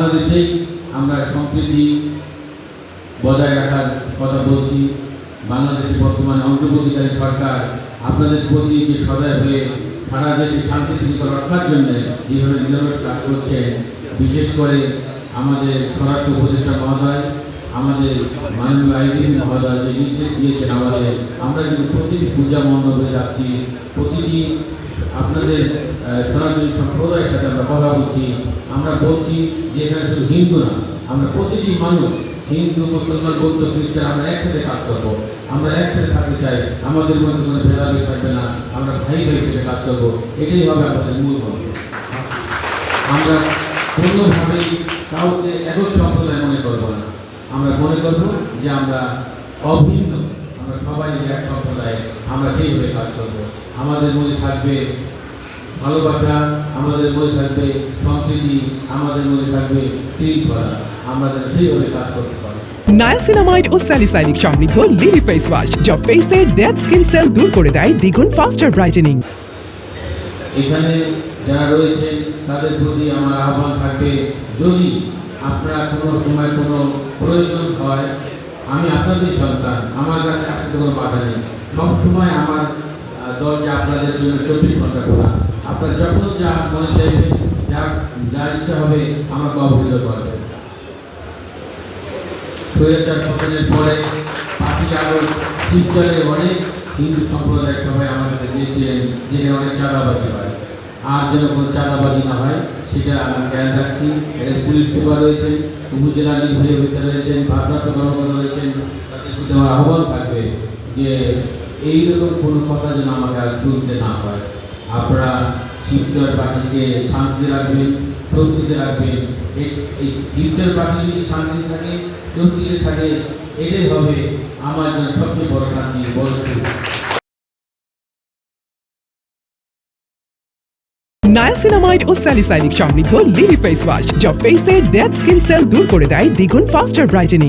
বাংলাদেশেই আমরা সম্প্রীতি বজায় রাখার কথা বলছি। বাংলাদেশে বর্তমানে অন্তর্বর্তীকালীন সরকার আপনাদের প্রতি যে সদয় হয়ে সারা দেশে শান্তি শৃঙ্খলা রক্ষার জন্য যেভাবে নিরলস কাজ করছে। বিশেষ করে আমাদের স্বরাষ্ট্র উপদেষ্টা মহোদয়, আমাদের মাননীয় আইনজীবী মহোদয় যে নির্দেশ দিয়েছেন আমাদের, আমরা কিন্তু প্রতিটি পূজা মণ্ডপে যাচ্ছি। প্রতিটি আপনাদের সনাতনী সম্প্রদায়ের সাথে আমরা কথা বলছি। আমরা বলছি যে এখানে শুধু হিন্দু না, আমরা প্রতিটি মানুষ হিন্দু, মুসলমান, বৌদ্ধ, খ্রিস্টান, আমরা একসাথে কাজ করব। আমরা একসাথে থাকতে চাই, আমাদের মধ্যে কোনো ভেদাভেদ থাকবে না, আমরা ভাই ভাই হিসেবে কাজ করব। এটাই হবে আমাদের মূল মন্ত্র। আমরা কোনোভাবেই কাউকে একক সম্প্রদায় মনে করব না। আমরা মনে করব যে আমরা অভিন্ন আমরা সবাই এক সম্প্রদায় আমরা সেইভাবে কাজ করব। আমাদের মধ্যে থাকবে ভালোবাসা আমাদের মধ্যে থাকবে সম্প্রীতি আমাদের মধ্যে থাকবে শৃঙ্খলা। যেন সেইভাবে কাজ করতে পারি। নায়াসিনামাইড ও স্যালিসাইনিক সমৃদ্ধ লিলি ফেস ওয়াশ যা ফেসের ডেড স্কিন সেল দূর করে দেয় দ্বিগুণ ফাস্টার ব্রাইটেনিং এখানে যারা রয়েছেন তাদের প্রতি আমার আহ্বান থাকবে যদি আপনারা কোনো সময় কোনো প্রয়োজন হয় আমি আপনাদের সন্তান, আমার কাছে আসতে কোনো বাধা নেই। সব সময় আমার দরজা আপনাদের জন্য চব্বিশ ঘণ্টা খোলা। আপনারা যখন যা মনে চাইবে যা যা ইচ্ছা হবে আমাকে অবহিত করবেন স্বৈরাচার পতনের পরে পার্টি আরও শিবচরের অনেক হিন্দু সম্প্রদায়ের সবাই আমার কাছে দিয়েছিলেন যেখানে অনেক চাঁদাবাজি হয়। আর যেন কোনো চাঁদাবাজি না হয় সেটা আমরা খেয়াল রাখছি। এখানে পুলিশ সুপার রয়েছেন উপজেলা নির্বাহী অফিসার রয়েছেন, ভারপ্রাপ্ত কর্মকর্তা রয়েছেন, তাদের আমার আহ্বান থাকবে যে এইরকম কোনো কথা যেন আমাকে আর শুনতে না হয় আপনারা শিবচরবাসীকে শান্তি রাখবেন প্রস্তুতি রাখবেন। এই- এই শিবচরবাসী যদি শান্তি থাকে প্রস্তুতি থাকে, এটাই হবে আমার জন্য সবচেয়ে নায়াসিনামাইড ও স্যালিসাইনিক সমৃদ্ধ লিলি ফেস ওয়াশ যা ফেসের ডেড স্কিন সেল দূর করে দেয় দ্বিগুণ ফাস্টার ব্রাইটেনিং